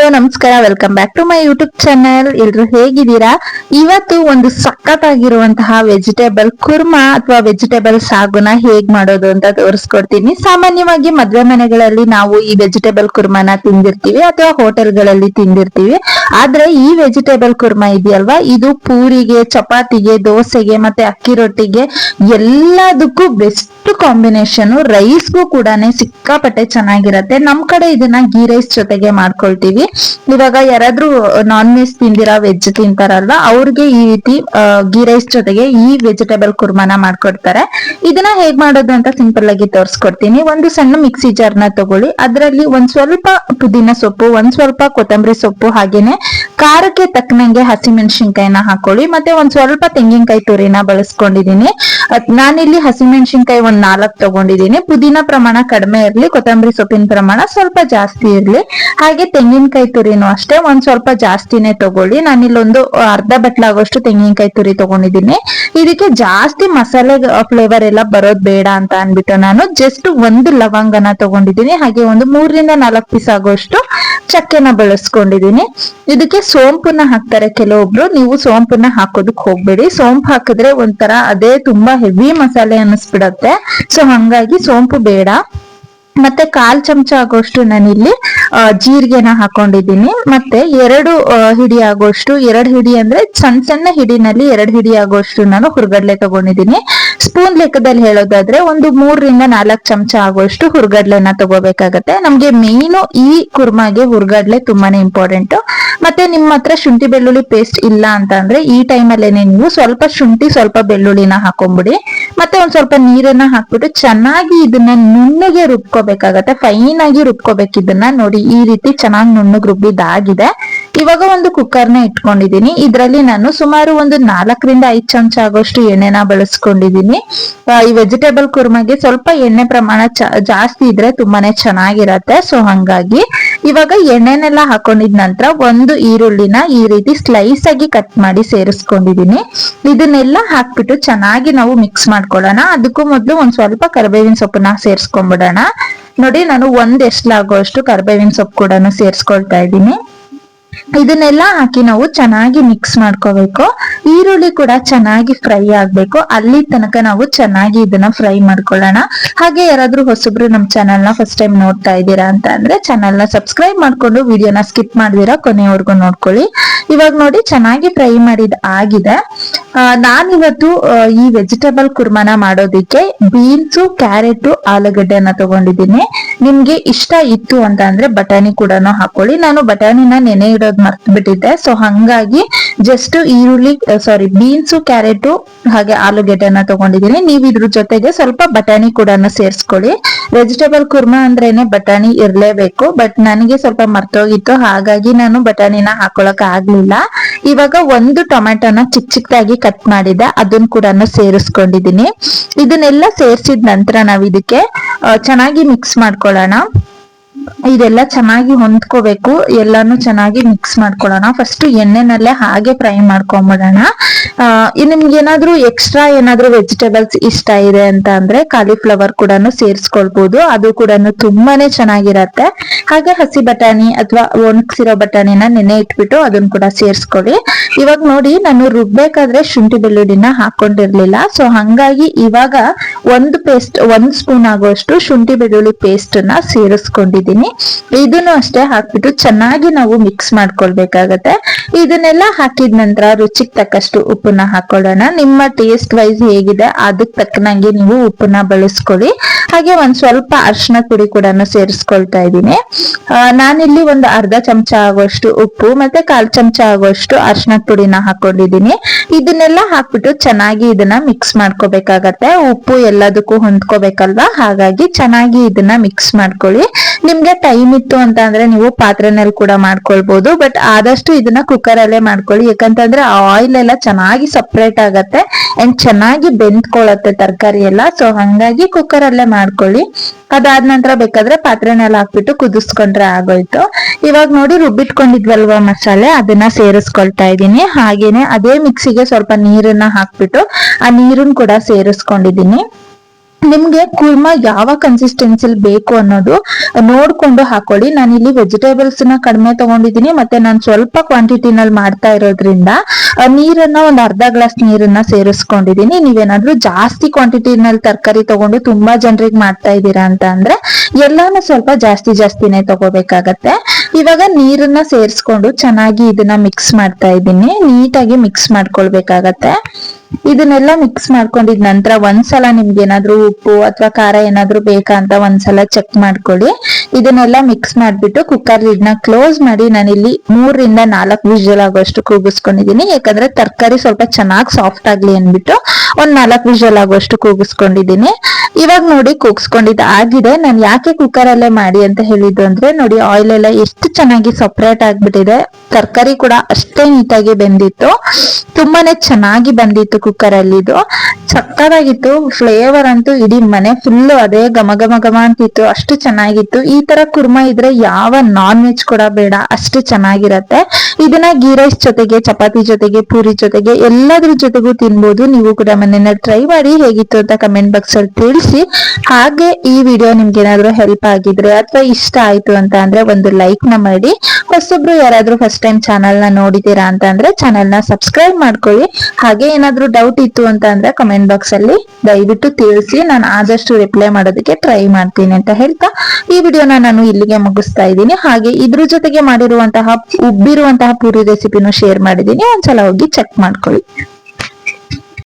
Hello, ನಮಸ್ಕಾರ. Welcome back to my YouTube channel ಎಲ್ರು ಹೇಗಿದ್ದೀರಾ? ಇವತ್ತು ಒಂದು ಸಖತ್ತಾಗಿರುವಂತಹ ವೆಜಿಟೇಬಲ್ ಕುರ್ಮಾ ಅಥವಾ ವೆಜಿಟೇಬಲ್ ಸಾಗುನ ಹೇಗ್ ಮಾಡೋದು ಅಂತ ತೋರಿಸ್ಕೊಡ್ತೀನಿ. ಸಾಮಾನ್ಯವಾಗಿ ಮದ್ವೆ ಮನೆಗಳಲ್ಲಿ ನಾವು ಈ ವೆಜಿಟೇಬಲ್ ಕುರ್ಮಾನ ತಿಂದಿರ್ತೀವಿ ಅಥವಾ ಹೋಟೆಲ್ಗಳಲ್ಲಿ ತಿಂದಿರ್ತೀವಿ. ಆದ್ರೆ ಈ ವೆಜಿಟೇಬಲ್ ಕುರ್ಮಾ ಇದೆಯಲ್ವಾ? ಇದು ಪೂರಿಗೆ, ಚಪಾತಿಗೆ, ದೋಸೆಗೆ ಮತ್ತೆ ಅಕ್ಕಿ ರೊಟ್ಟಿಗೆ ಎಲ್ಲದಕ್ಕೂ ಬೆಸ್ಟ್ ಕಾಂಬಿನೇಷನ್ ರೈಸ್ಗೂ ಕೂಡ ಸಿಕ್ಕಾಪಟ್ಟೆ ಚೆನ್ನಾಗಿರತ್ತೆ. ನಮ್ ಕಡೆ ಇದನ್ನ ಗೀ ರೈಸ್ ಜೊತೆಗೆ ಮಾಡ್ಕೊಳ್ತೀವಿ. ಇವಾಗ ಯಾರಾದ್ರೂ ನಾನ್ ವೆಜ್ ತಿಂದಿರಾ ವೆಜ್ ತಿಂತಾರಲ್ವಾ, ಅವ್ರಿಗೆ ಈ ರೀತಿ ಗೀ ರೈಸ್ ಜೊತೆಗೆ ಈ ವೆಜಿಟೇಬಲ್ ಕುರ್ಮಾನ ಮಾಡ್ಕೊಡ್ತಾರೆ. ಇದನ್ನ ಹೇಗ್ ಮಾಡೋದು ಅಂತ ಸಿಂಪಲ್ ಆಗಿ ತೋರಿಸ್ಕೊಡ್ತೀನಿ. ಒಂದು ಸಣ್ಣ ಮಿಕ್ಸಿ ಜಾರ್ನ ತಗೊಳ್ಳಿ. ಅದರಲ್ಲಿ ಒಂದ್ ಸ್ವಲ್ಪ ಪುದೀನ ಸೊಪ್ಪು, ಒಂದ್ ಸ್ವಲ್ಪ ಕೊತ್ತಂಬರಿ ಸೊಪ್ಪು, ಹಾಗೇನೆ ಖಾರಕ್ಕೆ ತಕ್ಕನಂಗೆ ಹಸಿಮೆಣಸಿನ್ಕಾಯಿನ ಹಾಕೊಳ್ಳಿ. ಮತ್ತೆ ಒಂದ್ ಸ್ವಲ್ಪ ತೆಂಗಿನಕಾಯಿ ತುರಿನ ಬಳಸ್ಕೊಂಡಿದೀನಿ. ನಾನಿಲ್ಲಿ ಹಸಿಮೆಣಸಿನ್ಕಾಯಿ ಒಂದ್ ನಾಲ್ಕು ತಗೊಂಡಿದೀನಿ. ಪುದೀನ ಪ್ರಮಾಣ ಕಡಿಮೆ ಇರ್ಲಿ, ಕೊತ್ತಂಬರಿ ಸೊಪ್ಪಿನ ಪ್ರಮಾಣ ಸ್ವಲ್ಪ ಜಾಸ್ತಿ ಇರ್ಲಿ. ಹಾಗೆ ತೆಂಗಿನಕಾಯಿ ತುರಿನೂ ಅಷ್ಟೇ. ಒಂದ್ ಸ್ವಲ್ಪ ಜಾಸ್ತಿನೇ ತಗೊಳ್ಳಿ. ನಾನಿಲ್ಲೊಂದು ಅರ್ಧ ಬಟ್ಲಾಗೋಷ್ಟು ತೆಂಗಿನಕಾಯಿ ತುರಿ ತಗೊಂಡಿದ್ದೀನಿ. ಇದಕ್ಕೆ ಜಾಸ್ತಿ ಮಸಾಲೆ ಫ್ಲೇವರ್ ಎಲ್ಲ ಬರೋದ್ ಬೇಡ ಅಂತ ಅನ್ಬಿಟ್ಟು ನಾನು ಜಸ್ಟ್ ಒಂದು ಲವಂಗನ ತಗೊಂಡಿದ್ದೀನಿ. ಹಾಗೆ ಒಂದು ಮೂರರಿಂದ ನಾಲ್ಕು ಪೀಸ್ ಆಗೋಷ್ಟು ಚಕ್ಕೆನ ಬಳಸ್ಕೊಂಡಿದೀನಿ ಇದಕ್ಕೆ ಸೋಂಪುನ ಹಾಕ್ತಾರೆ ಕೆಲವೊಬ್ರು. ನೀವು ಸೋಂಪುನ ಹಾಕೋದಕ್ ಹೋಗ್ಬೇಡಿ. ಸೋಂಪು ಹಾಕಿದ್ರೆ ಒಂಥರ ಅದೇ ತುಂಬಾ ಹೆವಿ ಮಸಾಲೆ ಅನ್ನಿಸ್ಬಿಡತ್ತೆ. ಸೊ ಹಂಗಾಗಿ ಸೋಂಪು ಬೇಡ. ಮತ್ತೆ ಕಾಲ್ ಚಮಚ ಆಗೋಷ್ಟು ನಾನಿಲ್ಲಿ ಜೀರಿಗೆನ ಹಾಕೊಂಡಿದ್ದೀನಿ. ಮತ್ತೆ ಎರಡು ಹಿಡಿ ಆಗೋಷ್ಟು, ಎರಡು ಹಿಡಿ ಅಂದ್ರೆ ಸಣ್ಣ ಸಣ್ಣ ಹಿಡಿನಲ್ಲಿ ಎರಡು ಹಿಡಿ ಆಗೋಷ್ಟು ನಾನು ಹುರ್ಗಡ್ಲೆ ತಗೊಂಡಿದ್ದೀನಿ. ಸ್ಪೂನ್ ಲೆಕ್ಕದಲ್ಲಿ ಹೇಳೋದಾದ್ರೆ ಒಂದು ಮೂರರಿಂದ ನಾಲ್ಕು ಚಮಚ ಆಗುವಷ್ಟು ಹುರ್ಗಡ್ಲೆನ ತಗೋಬೇಕಾಗತ್ತೆ. ನಮ್ಗೆ ಮೇನು ಈ ಕುರ್ಮಾಗೆ ಹುರ್ಗಡ್ಲೆ ತುಂಬಾನೇ ಇಂಪಾರ್ಟೆಂಟ್ ಮತ್ತೆ ನಿಮ್ಮ ಹತ್ರ ಶುಂಠಿ ಬೆಳ್ಳುಳ್ಳಿ ಪೇಸ್ಟ್ ಇಲ್ಲ ಅಂತ ಅಂದ್ರೆ ಈ ಟೈಮಲ್ಲೇನೆ ನೀವು ಸ್ವಲ್ಪ ಶುಂಠಿ, ಸ್ವಲ್ಪ ಬೆಳ್ಳುಳ್ಳಿನ ಹಾಕೊಂಡ್ಬಿಡಿ. ಮತ್ತೆ ಒಂದ್ ಸ್ವಲ್ಪ ನೀರನ್ನ ಹಾಕ್ಬಿಟ್ಟು ಚೆನ್ನಾಗಿ ಇದನ್ನ ನುಣ್ಣಗೆ ರುಬ್ಕೋಬೇಕಾಗತ್ತೆ. ಫೈನ್ ಆಗಿ ರುಬ್ಕೋಬೇಕು ಇದನ್ನ. ನೋಡಿ ಈ ರೀತಿ ಚೆನ್ನಾಗಿ ನುಣ್ಣಗೆ ರುಬ್ಬಿದಾಗಿದೆ ಇವಾಗ ಒಂದು ಕುಕ್ಕರ್ನ ಇಟ್ಕೊಂಡಿದೀನಿ ಇದರಲ್ಲಿ ನಾನು ಸುಮಾರು ಒಂದು ನಾಲ್ಕರಿಂದ ಐದು ಚಮಚ ಆಗೋಷ್ಟು ಎಣ್ಣೆನ ಬಳಸ್ಕೊಂಡಿದೀನಿ ಈ ವೆಜಿಟೇಬಲ್ ಕುರ್ಮಗೆ ಸ್ವಲ್ಪ ಎಣ್ಣೆ ಪ್ರಮಾಣ ಜಾಸ್ತಿ ಇದ್ರೆ ತುಂಬಾನೇ ಚೆನ್ನಾಗಿರತ್ತೆ. ಸೊ, ಹಂಗಾಗಿ ಇವಾಗ ಎಣ್ಣೆನೆಲ್ಲ ಹಾಕೊಂಡಿದ ನಂತರ ಒಂದು ಈರುಳ್ಳಿನ ಈ ರೀತಿ ಸ್ಲೈಸ್ ಆಗಿ ಕಟ್ ಮಾಡಿ ಸೇರಿಸ್ಕೊಂಡಿದೀನಿ ಇದನ್ನೆಲ್ಲ ಹಾಕ್ಬಿಟ್ಟು ಚೆನ್ನಾಗಿ ನಾವು ಮಿಕ್ಸ್ ಮಾಡ್ಕೊಳ್ಳೋಣ. ಅದಕ್ಕೂ ಮೊದಲು ಒಂದ್ ಸ್ವಲ್ಪ ಕರಿಬೇವಿನ ಸೊಪ್ಪನ್ನ ಸೇರಿಸ್ಕೊಂಡ್ಬಿಡೋಣ ನೋಡಿ, ನಾನು ಒಂದ್ ಎಷ್ಟ್ಲಾಗುವಷ್ಟು ಕರಿಬೇವಿನ ಸೊಪ್ಪು ಕೂಡ ಸೇರಿಸ್ಕೊಳ್ತಾ ಇದ್ದೀನಿ. ಇದನ್ನೆಲ್ಲ ಹಾಕಿ ನಾವು ಚೆನ್ನಾಗಿ ಮಿಕ್ಸ್ ಮಾಡ್ಕೋಬೇಕು. ಈರುಳ್ಳಿ ಕೂಡ ಚೆನ್ನಾಗಿ ಫ್ರೈ ಆಗ್ಬೇಕು. ಅಲ್ಲಿ ತನಕ ನಾವು ಚೆನ್ನಾಗಿ ಇದನ್ನ ಫ್ರೈ ಮಾಡ್ಕೊಳ್ಳೋಣ. ಹಾಗೆ ಯಾರಾದ್ರೂ ಹೊಸಬ್ರು ನಮ್ ಚಾನಲ್ನ ಫಸ್ಟ್ ಟೈಮ್ ನೋಡ್ತಾ ಇದ್ದೀರಾ ಅಂತ ಅಂದ್ರೆ ಚಾನಲ್ನ ಸಬ್ಸ್ಕ್ರೈಬ್ ಮಾಡ್ಕೊಂಡು ವಿಡಿಯೋನ ಸ್ಕಿಪ್ ಮಾಡಿದಿರಾ ಕೊನೆವರೆಗೂ ನೋಡ್ಕೊಳ್ಳಿ. ಇವಾಗ ನೋಡಿ ಚೆನ್ನಾಗಿ ಫ್ರೈ ಮಾಡಿದ ಆಗಿದೆ. ನಾನಿವತ್ತು ಈ ವೆಜಿಟೇಬಲ್ ಕುರ್ಮಾನ ಮಾಡೋದಿಕ್ಕೆ ಬೀನ್ಸು ಕ್ಯಾರೆಟ್ ಆಲೂಗಡ್ಡೆನ ತಗೊಂಡಿದ್ದೀನಿ. ನಿಮ್ಗೆ ಇಷ್ಟ ಇತ್ತು ಅಂತ ಅಂದ್ರೆ ಬಟಾಣಿ ಕೂಡ ಹಾಕೊಳ್ಳಿ. ನಾನು ಬಟಾಣಿನ ನೆನೆ ಇಡೋದ್ ಮರ್ತ್ ಬಿಟ್ಟಿದ್ದೆ ಸೊ ಹಂಗಾಗಿ ಜಸ್ಟ್ ಈರುಳ್ಳಿ ಸಾರಿ ಬೀನ್ಸು ಕ್ಯಾರೆಟು ಹಾಗೆ ಆಲೂಗೆಡ್ಡೆನ ತಗೊಂಡಿದ್ದೀನಿ. ನೀವು ಇದ್ರ ಜೊತೆಗೆ ಸ್ವಲ್ಪ ಬಟಾಣಿ ಕೂಡ ಸೇರಿಸ್ಕೊಳ್ಳಿ. ವೆಜಿಟೇಬಲ್ ಕುರ್ಮಾ ಅಂದ್ರೇನೆ ಬಟಾಣಿ ಇರ್ಲೇಬೇಕು ಬಟ್ ನನಗೆ ಸ್ವಲ್ಪ ಮರ್ತೋಗಿತ್ತು. ಹಾಗಾಗಿ ನಾನು ಬಟಾಣಿನ ಹಾಕೊಳಕ್ ಆಗ್ಲಿಲ್ಲ. ಇವಾಗ ಒಂದು ಟೊಮೆಟೊನ ಚಿಕ್ಕ ಚಿಕ್ಕದಾಗಿ ಕಟ್ ಮಾಡಿದೆ. ಅದನ್ನ ಕೂಡ ಸೇರಿಸ್ಕೊಂಡಿದೀನಿ ಇದನ್ನೆಲ್ಲ ಸೇರಿಸಿದ ನಂತರ ನಾವ್ ಇದಕ್ಕೆ ಚೆನ್ನಾಗಿ ಮಿಕ್ಸ್ ಮಾಡ್ಕೊಳ್ಳೋಣ. ಇದೆಲ್ಲ ಚೆನ್ನಾಗಿ ಹೊಂದ್ಕೋಬೇಕು. ಎಲ್ಲಾನು ಚೆನ್ನಾಗಿ ಮಿಕ್ಸ್ ಮಾಡ್ಕೊಳ್ಳೋಣ. ಫಸ್ಟ್ ಎಣ್ಣೆನಲ್ಲೇ ಹಾಗೆ ಫ್ರೈ ಮಾಡ್ಕೊಂಬಿಡೋಣ. ನಿಮ್ಗೆ ಏನಾದ್ರು ಎಕ್ಸ್ಟ್ರಾ ಏನಾದ್ರೂ ವೆಜಿಟೇಬಲ್ಸ್ ಇಷ್ಟ ಇದೆ ಅಂತ ಅಂದ್ರೆ ಕಾಲಿಫ್ಲವರ್ ಕೂಡ ಸೇರಿಸ್ಕೊಳ್ಬಹುದು ಅದು ಕೂಡ ತುಂಬಾನೇ ಚೆನ್ನಾಗಿರತ್ತೆ. ಹಾಗೆ ಹಸಿ ಬಟಾಣಿ ಅಥವಾ ಒಣಗ್ಸಿರೋ ಬಟಾಣಿನ ನೆನೆ ಇಟ್ಬಿಟ್ಟು ಅದನ್ನ ಕೂಡ ಸೇರಿಸ್ಕೊಳ್ಳಿ. ಇವಾಗ ನೋಡಿ ನಾನು ರುಬ್ಬೇಕಾದ್ರೆ ಶುಂಠಿ ಬೆಳ್ಳುಳ್ಳಿನ ಹಾಕೊಂಡಿರ್ಲಿಲ್ಲ ಸೊ ಹಂಗಾಗಿ ಇವಾಗ ಒಂದು ಪೇಸ್ಟ್ ಒಂದ್ ಸ್ಪೂನ್ ಆಗುವಷ್ಟು ಶುಂಠಿ ಬೆಳ್ಳುಳ್ಳಿ ಪೇಸ್ಟ್ನ ಸೇರಿಸ್ಕೊಂಡಿದೀನಿ ಇದನ್ನು ಅಷ್ಟೇ ಹಾಕ್ಬಿಟ್ಟು ಚೆನ್ನಾಗಿ ನಾವು ಮಿಕ್ಸ್ ಮಾಡ್ಕೊಳ್ಬೇಕಾಗತ್ತೆ. ಇದನ್ನೆಲ್ಲ ಹಾಕಿದ ನಂತರ ರುಚಿಗೆ ತಕ್ಕಷ್ಟು ಉಪ್ಪನ್ನ ಹಾಕೊಳ್ಳೋಣ. ನಿಮ್ಮ ಟೇಸ್ಟ್ ವೈಸ್ ಹೇಗಿದೆ ಅದಕ್ಕೆ ತಕ್ಕನಂಗೆ ನೀವು ಉಪ್ಪನ್ನ ಬಳಸ್ಕೊಳ್ಳಿ. ಹಾಗೆ ಒಂದ್ ಸ್ವಲ್ಪ ಅರ್ಶನ ಪುಡಿ ಕೂಡ ಸೇರಿಸ್ಕೊಳ್ತಾ ಇದ್ದೀನಿ. ನಾನಿಲ್ಲಿ ಒಂದು ಅರ್ಧ ಚಮಚ ಆಗುವಷ್ಟು ಉಪ್ಪು ಮತ್ತೆ ಕಾಲ್ ಚಮಚ ಆಗುವಷ್ಟು ಅರ್ಶನ ಪುಡಿನ ಹಾಕೊಂಡಿದ್ದೀನಿ. ಇದನ್ನೆಲ್ಲ ಹಾಕ್ಬಿಟ್ಟು ಚೆನ್ನಾಗಿ ಇದನ್ನ ಮಿಕ್ಸ್ ಮಾಡ್ಕೋಬೇಕಾಗತ್ತೆ. ಉಪ್ಪು ಎಲ್ಲದಕ್ಕೂ ಹೊಂದ್ಕೋಬೇಕಲ್ವಾ? ಹಾಗಾಗಿ ಚೆನ್ನಾಗಿ ಇದನ್ನ ಮಿಕ್ಸ್ ಮಾಡ್ಕೊಳ್ಳಿ. ನಿಮ್ಗೆ ಟೈಮ್ ಇತ್ತು ಅಂತ ಅಂದ್ರೆ ನೀವು ಪಾತ್ರೆನಲ್ಲಿ ಕೂಡ ಮಾಡ್ಕೊಳ್ಬಹುದು ಬಟ್ ಆದಷ್ಟು ಇದನ್ನ ಕುಕ್ಕರ್ ಅಲ್ಲೇ ಮಾಡ್ಕೊಳ್ಳಿ. ಯಾಕಂತಂದ್ರೆ ಆಯಿಲ್ ಎಲ್ಲ ಚೆನ್ನಾಗಿ ಸಪ್ರೇಟ್ ಆಗತ್ತೆ ಅಂಡ್ ಚೆನ್ನಾಗಿ ಬೆಂದ್ಕೊಳತ್ತೆ ತರಕಾರಿ ಎಲ್ಲ. ಸೊ ಹಂಗಾಗಿ ಕುಕ್ಕರ್ ಅಲ್ಲೇ ಮಾಡ್ಕೊಳ್ಳಿ. ಅದಾದ ನಂತರ ಬೇಕಾದ್ರೆ ಪಾತ್ರೆನಲ್ಲಿ ಹಾಕ್ಬಿಟ್ಟು ಕುದಿಸ್ಕೊಂಡ್ರೆ ಆಗೋಯ್ತು. ಇವಾಗ ನೋಡಿ ರುಬ್ಬಿಟ್ಕೊಂಡಿದ್ವಲ್ವಾ ಮಸಾಲೆ? ಅದನ್ನ ಸೇರಿಸ್ಕೊಳ್ತಾ ಇದ್ದೀನಿ. ಹಾಗೇನೆ ಅದೇ ಮಿಕ್ಸಿಗೆ ಸ್ವಲ್ಪ ನೀರನ್ನ ಹಾಕ್ಬಿಟ್ಟು ಆ ನೀರನ್ನ ಕೂಡ ಸೇರಿಸ್ಕೊಂಡಿದ್ದೀನಿ. ನಿಮ್ಗೆ ಕುರ್ಮ ಯಾವ ಕನ್ಸಿಸ್ಟೆನ್ಸಿಲ್ ಬೇಕು ಅನ್ನೋದು ನೋಡ್ಕೊಂಡು ಹಾಕೊಳ್ಳಿ. ನಾನು ಇಲ್ಲಿ ವೆಜಿಟೇಬಲ್ಸ್ನ ಕಡಿಮೆ ತಗೊಂಡಿದ್ದೀನಿ, ಮತ್ತೆ ನಾನು ಸ್ವಲ್ಪ ಕ್ವಾಂಟಿಟಿನಲ್ಲಿ ಮಾಡ್ತಾ ಇರೋದ್ರಿಂದ ನೀರನ್ನ ಒಂದು ಅರ್ಧ ಗ್ಲಾಸ್ ನೀರನ್ನ ಸೇರಿಸ್ಕೊಂಡಿದೀನಿ ನೀವೇನಾದ್ರೂ ಜಾಸ್ತಿ ಕ್ವಾಂಟಿಟಿನಲ್ಲಿ ತರಕಾರಿ ತಗೊಂಡು ತುಂಬಾ ಜನರಿಗೆ ಮಾಡ್ತಾ ಇದ್ದೀರಾ ಅಂತ ಅಂದ್ರೆ, ಎಲ್ಲಾನು ಸ್ವಲ್ಪ ಜಾಸ್ತಿ ಜಾಸ್ತಿನೇ ತಗೋಬೇಕಾಗತ್ತೆ. ಇವಾಗ ನೀರನ್ನ ಸೇರಿಸ್ಕೊಂಡು ಚೆನ್ನಾಗಿ ಇದನ್ನ ಮಿಕ್ಸ್ ಮಾಡ್ತಾ ಇದ್ದೀನಿ. ನೀಟಾಗಿ ಮಿಕ್ಸ್ ಮಾಡ್ಕೊಳ್ಬೇಕಾಗತ್ತೆ. ಇದನ್ನೆಲ್ಲ ಮಿಕ್ಸ್ ಮಾಡ್ಕೊಂಡಿದ ನಂತರ ಒಂದ್ಸಲ ನಿಮ್ಗೆ ಏನಾದ್ರೂ ಉಪ್ಪು ಅಥವಾ ಖಾರ ಏನಾದ್ರೂ ಬೇಕಾ ಅಂತ ಒಂದ್ಸಲ ಚೆಕ್ ಮಾಡ್ಕೊಳ್ಳಿ. ಇದನ್ನೆಲ್ಲ ಮಿಕ್ಸ್ ಮಾಡ್ಬಿಟ್ಟು ಕುಕ್ಕರ್ ಲಿಡ್ನ ಕ್ಲೋಸ್ ಮಾಡಿ ನಾನಿಲ್ಲಿ ಮೂರರಿಂದ ನಾಲ್ಕು ವಿಜಲ್ ಆಗೋಷ್ಟು ಕೂಗಿಸ್ಕೊಂಡಿದೀನಿ ಯಾಕಂದ್ರೆ ತರಕಾರಿ ಸ್ವಲ್ಪ ಚೆನ್ನಾಗಿ ಸಾಫ್ಟ್ ಆಗ್ಲಿ ಅನ್ಬಿಟ್ಟು ಒಂದ್ ನಾಲ್ಕು ವಿಷಲ್ ಆಗುವಷ್ಟು ಕೂಗಿಸ್ಕೊಂಡಿದ್ದೀನಿ. ಇವಾಗ ನೋಡಿ ಕೂಗ್ಸ್ಕೊಂಡಿದ್ದ ಆಗಿದೆ. ನಾನು ಯಾಕೆ ಕುಕ್ಕರ್ ಅಲ್ಲೇ ಮಾಡಿ ಅಂತ ಹೇಳಿದ್ದು ಅಂದ್ರೆ, ನೋಡಿ ಆಯಿಲ್ ಎಲ್ಲ ಎಷ್ಟು ಚೆನ್ನಾಗಿ ಸಪ್ರೇಟ್ ಆಗ್ಬಿಟ್ಟಿದೆ. ತರಕಾರಿ ಕೂಡ ಅಷ್ಟೇ ನೀಟಾಗಿ ಬೆಂದಿತ್ತು. ತುಂಬಾನೇ ಚೆನ್ನಾಗಿ ಬಂದಿತ್ತು ಕುಕ್ಕರ್ ಅಲ್ಲಿ ಇದು. ಫ್ಲೇವರ್ ಅಂತೂ ಇಡೀ ಮನೆ ಫುಲ್ ಅದೇ ಘಮ ಘಮ ಘಮ ಅಂತಿತ್ತು. ಅಷ್ಟು ಚೆನ್ನಾಗಿತ್ತು. ಈ ತರ ಕುರ್ಮ ಇದ್ರೆ ಯಾವ ನಾನ್ ವೆಜ್ ಕೂಡ ಬೇಡ. ಅಷ್ಟು ಚೆನ್ನಾಗಿರತ್ತೆ. ಇದನ್ನ ಗೀ ರೈಸ್ ಜೊತೆಗೆ, ಚಪಾತಿ ಜೊತೆಗೆ, ಪೂರಿ ಜೊತೆಗೆ ಎಲ್ಲದ್ರ ಜೊತೆಗೂ ತಿನ್ಬೋದು. ನೀವು ಕೂಡ ಮನೆಯಲ್ಲಿ ಟ್ರೈ ಮಾಡಿ ಹೇಗಿತ್ತು ಅಂತ ಕಮೆಂಟ್ ಬಾಕ್ಸ್ ಅಲ್ಲಿ ತಿಳಿಸಿ. ಹಾಗೆ ಈ ವಿಡಿಯೋ ನಿಮ್ಗೆ ಏನಾದ್ರೂ ಹೆಲ್ಪ್ ಆಗಿದ್ರೆ ಅಥವಾ ಇಷ್ಟ ಆಯ್ತು ಅಂತ ಅಂದ್ರೆ ಒಂದು ಲೈಕ್ನ ಮಾಡಿ. ಹೊಸೊಬ್ರು ಯಾರಾದ್ರೂ ಫಸ್ಟ್ ಟೈಮ್ ಚಾನಲ್ನ ನೋಡಿದೀರಾ ಅಂತ ಅಂದ್ರೆ ಚಾನಲ್ನ ಸಬ್ಸ್ಕ್ರೈಬ್ ಮಾಡ್ಕೊಳ್ಳಿ. ಹಾಗೆ ಏನಾದ್ರೂ ಡೌಟ್ ಇತ್ತು ಅಂತ ಅಂದ್ರೆ ಕಮೆಂಟ್ ಬಾಕ್ಸ್ ಅಲ್ಲಿ ದಯವಿಟ್ಟು ತಿಳಿಸಿ. ನಾನು ಆದಷ್ಟು ರಿಪ್ಲೈ ಮಾಡೋದಕ್ಕೆ ಟ್ರೈ ಮಾಡ್ತೀನಿ ಅಂತ ಹೇಳ್ತಾ. ಈ ವಿಡಿಯೋನ ನಾನು ಇಲ್ಲಿಗೆ ಮುಗಿಸ್ತಾ ಇದ್ದೀನಿ. ಹಾಗೆ ಇದ್ರ ಜೊತೆಗೆ ಮಾಡಿರುವಂತಹ ಉಬ್ಬಿರುವಂತಹ ಪೂರಿ ರೆಸಿಪಿನೂ ಶೇರ್ ಮಾಡಿದ್ದೀನಿ. ಒಂದ್ಸಲ ಹೋಗಿ ಚೆಕ್ ಮಾಡ್ಕೊಳ್ಳಿ.